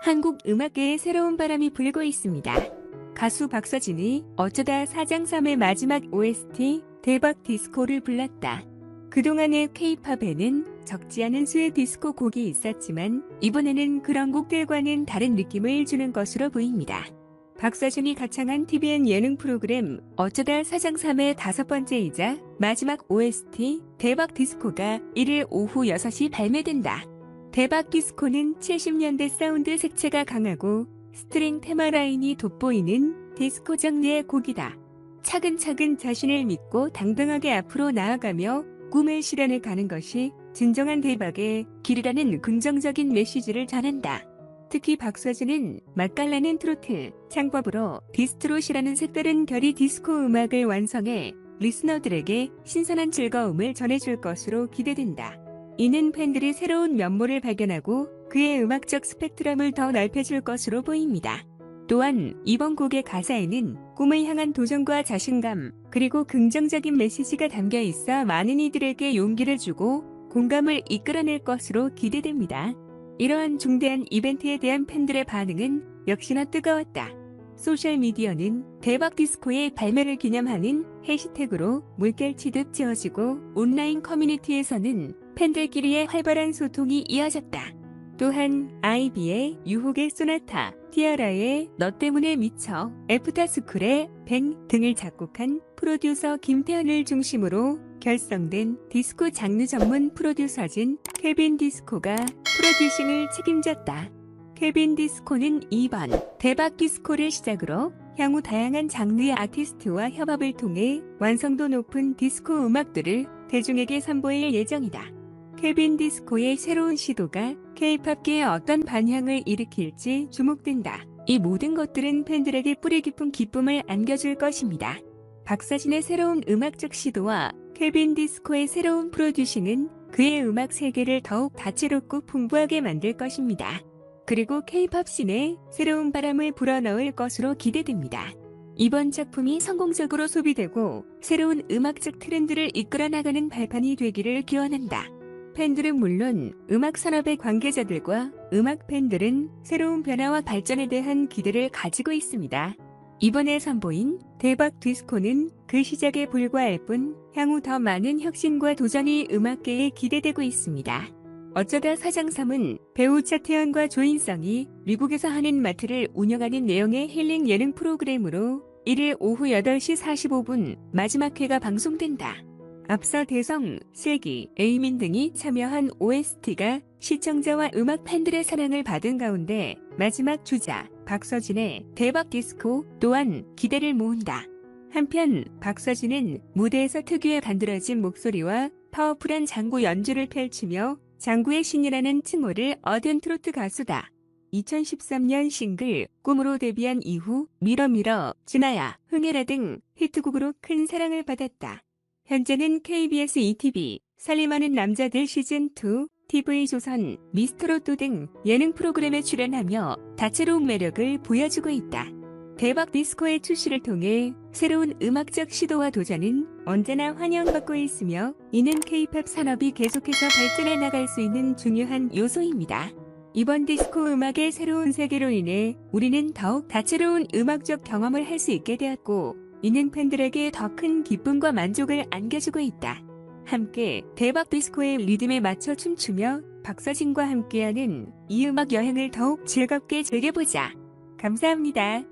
한국 음악계에 새로운 바람이 불고 있습니다. 가수 박서진이 어쩌다 사장삼의 마지막 OST 대박 디스코를 불렀다. 그동안의 K-팝에는 적지 않은 수의 디스코 곡이 있었지만 이번에는 그런 곡들과는 다른 느낌을 주는 것으로 보입니다. 박서준이 가창한 TVN 예능 프로그램 어쩌다 사장삼의 다섯 번째이자 마지막 OST 대박 디스코가 1일 오후 6시 발매된다. 대박 디스코는 70년대 사운드 색채가 강하고 스트링 테마 라인이 돋보이는 디스코 장르의 곡이다. 차근차근 자신을 믿고 당당하게 앞으로 나아가며 꿈을 실현해 가는 것이 진정한 대박의 길이라는 긍정적인 메시지를 전한다. 특히 박서준은 맛깔나는 트로트, 창법으로 디스트롯이라는 색다른 결의 디스코 음악을 완성해 리스너들에게 신선한 즐거움을 전해줄 것으로 기대된다. 이는 팬들이 새로운 면모를 발견하고 그의 음악적 스펙트럼을 더 넓혀줄 것으로 보입니다. 또한 이번 곡의 가사에는 꿈을 향한 도전과 자신감, 그리고 긍정적인 메시지가 담겨 있어 많은 이들에게 용기를 주고 공감을 이끌어낼 것으로 기대됩니다. 이러한 중대한 이벤트에 대한 팬들의 반응은 역시나 뜨거웠다. 소셜미디어는 대박 디스코의 발매를 기념하는 해시태그로 물결치듯 지어지고 온라인 커뮤니티에서는 팬들끼리의 활발한 소통이 이어졌다. 또한 아이비의 유혹의 소나타, 티아라의 너 때문에 미쳐, 애프터스쿨의 뱅 등을 작곡한 프로듀서 김태현을 중심으로 결성된 디스코 장르 전문 프로듀서진 케빈 디스코가 프로듀싱을 책임졌다. 케빈 디스코는 이번 대박 디스코를 시작으로 향후 다양한 장르의 아티스트와 협업을 통해 완성도 높은 디스코 음악들을 대중에게 선보일 예정이다. 케빈 디스코의 새로운 시도가 K-팝계에 어떤 반향을 일으킬지 주목된다. 이 모든 것들은 팬들에게 뿌리 깊은 기쁨을 안겨줄 것입니다. 박사진의 새로운 음악적 시도와 케빈 디스코의 새로운 프로듀싱은 그의 음악 세계를 더욱 다채롭고 풍부하게 만들 것입니다. 그리고 K-팝 씬에 새로운 바람을 불어넣을 것으로 기대됩니다. 이번 작품이 성공적으로 소비되고 새로운 음악적 트렌드를 이끌어 나가는 발판이 되기를 기원한다. 팬들은 물론 음악 산업의 관계자들과 음악 팬들은 새로운 변화와 발전에 대한 기대를 가지고 있습니다. 이번에 선보인 대박 디스코는 그 시작에 불과할 뿐 향후 더 많은 혁신과 도전이 음악계에 기대되고 있습니다. 어쩌다 사장삼은 배우 차태현과 조인성이 미국에서 하는 마트를 운영하는 내용의 힐링 예능 프로그램으로 1일 오후 8시 45분 마지막 회가 방송된다. 앞서 대성, 슬기, 에이민 등이 참여한 OST가 시청자와 음악 팬들의 사랑을 받은 가운데 마지막 주자 박서진의 대박 디스코 또한 기대를 모은다. 한편 박서진은 무대에서 특유의 간드러진 목소리와 파워풀한 장구 연주를 펼치며 장구의 신이라는 칭호를 얻은 트로트 가수다. 2013년 싱글 꿈으로 데뷔한 이후 미러미러, 진아야, 흥해라 등 히트곡으로 큰 사랑을 받았다. 현재는 KBS ETV, 살림하는 남자들 시즌2, TV조선, 미스터로또 등 예능 프로그램에 출연하며 다채로운 매력을 보여주고 있다. 대박 디스코의 출시를 통해 새로운 음악적 시도와 도전은 언제나 환영받고 있으며 이는 K-팝 산업이 계속해서 발전해 나갈 수 있는 중요한 요소입니다. 이번 디스코 음악의 새로운 세계로 인해 우리는 더욱 다채로운 음악적 경험을 할 수 있게 되었고 이는 팬들에게 더 큰 기쁨과 만족을 안겨주고 있다. 함께 대박 디스코의 리듬에 맞춰 춤추며 박서진과 함께하는 이 음악 여행을 더욱 즐겁게 즐겨보자. 감사합니다.